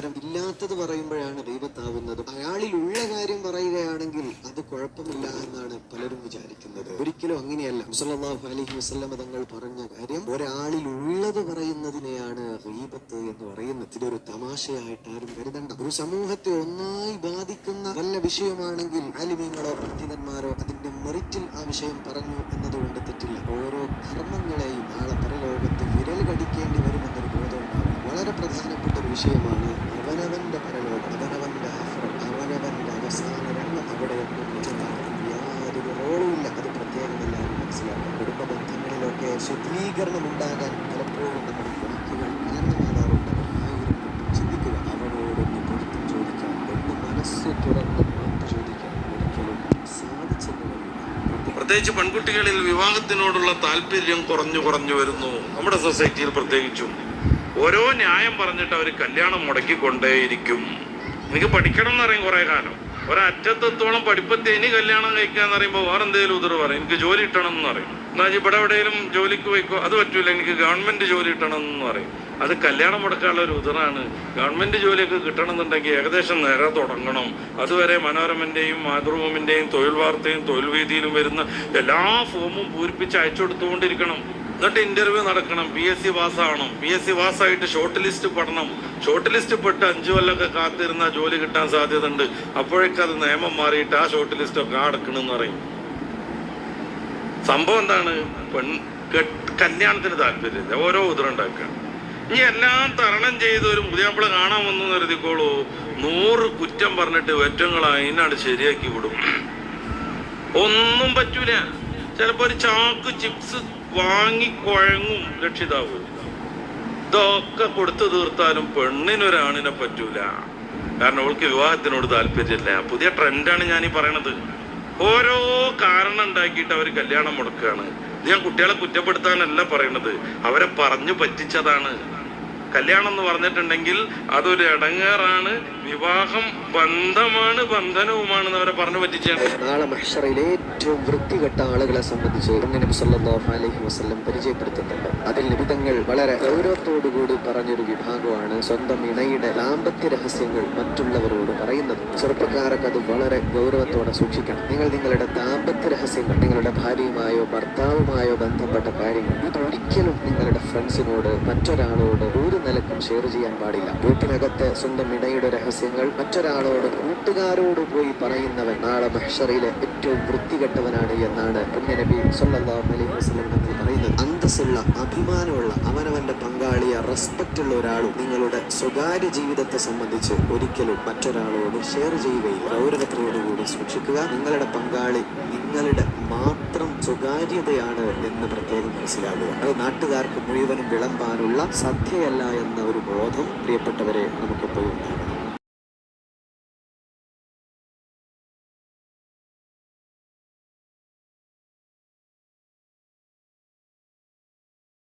ഇപ്രകാരം ഇല്ലാത്തത് പറയുമ്പോഴാണ് ദൈവത്താവുന്നത്. അയാളിൽ ഉള്ള കാര്യം പറയുകയാണെങ്കിൽ അത് കുഴപ്പമില്ല എന്നാണ് പലരും വിചാരിക്കുന്നത്. ഒരിക്കലും അങ്ങനെയല്ല. മുസലാഹു അലഹി വസല്ലമ തങ്ങൾ പറഞ്ഞ കാര്യം ഒരാളിൽ ഉള്ളത് പറയുന്നതിനെയാണ് ഗീബത്ത് എന്ന് പറയുന്നത്. ഇതൊരു തമാശയായിട്ട് ആരും കരുതണ്ട. ഒരു സമൂഹത്തെ ഒന്നായി ബാധിക്കുന്ന നല്ല വിഷയമാണെങ്കിൽ ആലിമ്യങ്ങളോ പണ്ഡിതന്മാരോ അതിന്റെ മെറിറ്റിൽ ആ വിഷയം പറഞ്ഞു എന്നതുകൊണ്ട് തെറ്റില്ല. ഓരോ കർമ്മങ്ങളെയും നാളെ പരലോകത്ത് വിരൽ കടിക്കേണ്ടി വരുമെന്നൊരു ബോധം വളരെ പ്രധാനപ്പെട്ട ഒരു വിഷയമാണ് ബന്ധങ്ങളിലൊക്കെ ശുദ്ധീകരണം ഉണ്ടാകാൻ പലപ്പോഴും നമ്മുടെ വാക്കുകൾ ഉയർന്നു മാറാറുണ്ട് വട്ടം ചിന്തിക്കുക അവനോടൊന്ന് പൊരുത്തം ചോദിക്കാൻ ഒന്ന് മനസ്സ് തുറന്ന് മാപ്പ് ചോദിക്കാൻ ഒരിക്കലും സാധിച്ചെന്ന് പ്രത്യേകിച്ച് പെൺകുട്ടികളിൽ വിവാഹത്തിനോടുള്ള താല്പര്യം കുറഞ്ഞു കുറഞ്ഞു വരുന്നു. നമ്മുടെ സൊസൈറ്റിയിൽ പ്രത്യേകിച്ചും. ഓരോ ന്യായം പറഞ്ഞിട്ട് അവർ കല്യാണം മുടക്കിക്കൊണ്ടേയിരിക്കും. എനിക്ക് പഠിക്കണം എന്ന് പറയും കുറെ കാലം. ഒരറ്റത്തെത്തോളം പഠിപ്പത്തെ ഇനി കല്യാണം കഴിക്കാന്ന് പറയുമ്പോൾ വേറെ എന്തെങ്കിലും ഉതിർ പറയും. എനിക്ക് ജോലി കിട്ടണം എന്ന് പറയും. എന്നാൽ ഇവിടെ എവിടെയെങ്കിലും ജോലിക്ക് പോയിക്കോ? അത് പറ്റൂല. എനിക്ക് ഗവൺമെന്റ് ജോലി കിട്ടണം എന്ന് പറയും. അത് കല്യാണം മുടക്കാനുള്ള ഒരു ഉതിറാണ്. ഗവൺമെന്റ് ജോലിയൊക്കെ കിട്ടണമെന്നുണ്ടെങ്കിൽ ഏകദേശം നേരെ തുടങ്ങണം. അതുവരെ മനോരമന്റെയും മാതൃഭൂമിന്റെയും തൊഴിൽ വാർത്തയും തൊഴിൽ വീതിയിലും വരുന്ന എല്ലാ ഫോമും പൂരിപ്പിച്ച് അയച്ചു കൊടുത്തുകൊണ്ടിരിക്കണം. എന്നിട്ട് ഇന്റർവ്യൂ നടക്കണം. പി എസ് സി പാസ്സാവണം പി എസ് സി പാസ്സായിട്ട് ഷോർട്ട് ലിസ്റ്റ് പെടണം ഷോർട്ട് ലിസ്റ്റ് പെട്ട് അഞ്ചു കൊല്ലമൊക്കെ കാത്തിരുന്ന ജോലി കിട്ടാൻ സാധ്യത ഉണ്ട് അപ്പോഴേക്കും അത് നിയമം മാറിയിട്ട് ആ ഷോർട്ട് ലിസ്റ്റ് ഒക്കെ അടക്കണമെന്ന് പറയും. സംഭവം എന്താണ്? പെൺ കല്യാണത്തിന് താല്പര്യമില്ല. ഓരോ ഉദരം ഉണ്ടാക്കുക. ഇനി എല്ലാം തരണം ചെയ്ത് ഒരു മുതിയാപ്പിള കാണാൻ വന്നു കരുതിക്കോളൂ. നൂറ് കുറ്റം പറഞ്ഞിട്ട് ഒറ്റങ്ങൾ അതിനാണ് ശരിയാക്കി വിടും. ഒന്നും പറ്റൂല. ചിലപ്പോ ഒരു ചാക്ക് ചിപ്സ് വാങ്ങി കുഴങ്ങും രക്ഷിതാവ്. ഇതൊക്കെ കൊടുത്തു തീർത്താലും പെണ്ണിനൊരാണിനെ പറ്റൂല. കാരണം അവൾക്ക് വിവാഹത്തിനോട് താല്പര്യമില്ല. പുതിയ ട്രെൻഡാണ് ഞാൻ ഈ പറയണത്. ഓരോ കാരണം ഉണ്ടാക്കിയിട്ട് അവർ കല്യാണം മുടക്കുകയാണ് ഞാൻ കുട്ടികളെ കുറ്റപ്പെടുത്താനല്ല പറയണത്. അവരെ പറഞ്ഞു പറ്റിച്ചതാണ്. കല്യാണം എന്ന് പറഞ്ഞിട്ടുണ്ടെങ്കിൽ അതൊരു ഇടങ്ങേറാണ് വിവാഹം ബന്ധമാണ് ബന്ധനവുമാണെന്ന് അവരെ പറഞ്ഞു പറ്റിച്ചാണ് നാളെ മഹ്ഷറയിലെ ഏറ്റവും വൃത്തികെട്ട ആളുകളെ സംബന്ധിച്ച് നബി സല്ലല്ലാഹു അലൈഹി വസല്ലം പരിചയപ്പെടുത്തുന്നുണ്ട്. അതിൽ നിബിതങ്ങൾ വളരെ ഗൗരവത്തോടുകൂടി പറഞ്ഞൊരു വിഭാഗമാണ് സ്വന്തം ഇണയുടെ ദാമ്പത്യ രഹസ്യങ്ങൾ മറ്റുള്ളവരോട് പറയുന്നത്. ചെറുപ്പക്കാരൊക്കെ അത് വളരെ ഗൗരവത്തോടെ സൂക്ഷിക്കണം. നിങ്ങൾ നിങ്ങളുടെ ദാമ്പത്യ രഹസ്യങ്ങൾ നിങ്ങളുടെ ഭാര്യയുമായോ ഭർത്താവുമായോ ബന്ധപ്പെട്ട കാര്യങ്ങൾ ഇതൊരിക്കലും നിങ്ങളുടെ ഫ്രണ്ട്സിനോട് മറ്റൊരാളോട് ഒരു നിലക്കും ഷെയർ ചെയ്യാൻ പാടില്ല. വീട്ടിനകത്തെ സ്വന്തം ഇണയുടെ രഹസ്യങ്ങൾ മറ്റൊരാളോട് കൂട്ടുകാരോട് പോയി പറയുന്നവൻ നാളെ മഹ്ഷറിയിലെ ഏറ്റവും വൃത്തികെട്ടവനാണ് എന്നാണ് പുണ്യ നബി അലൈഹി പറയുന്നത്. അന്തസ്സുള്ള അഭിമാനമുള്ള അവനവന്റെ പങ്കാളിയെ റെസ്പെക്റ്റ് ഉള്ള ഒരാളും നിങ്ങളുടെ സ്വകാര്യ ജീവിതത്തെ സംബന്ധിച്ച് ഒരിക്കലും മറ്റൊരാളോട് ഷെയർ ചെയ്യുകയും ഗൗരവത്തോടുകൂടി സൂക്ഷിക്കുക. നിങ്ങളുടെ പങ്കാളി നിങ്ങളുടെ മാത്രം സ്വകാര്യതയാണ് എന്ന് പ്രത്യേകം മനസ്സിലാകുക അത് നാട്ടുകാർക്ക് മുഴുവനും വിളമ്പാനുള്ള സത്യയല്ല എന്ന ഒരു ബോധം പ്രിയപ്പെട്ടവരെ നമുക്കെപ്പോഴും ഉണ്ടാകണം.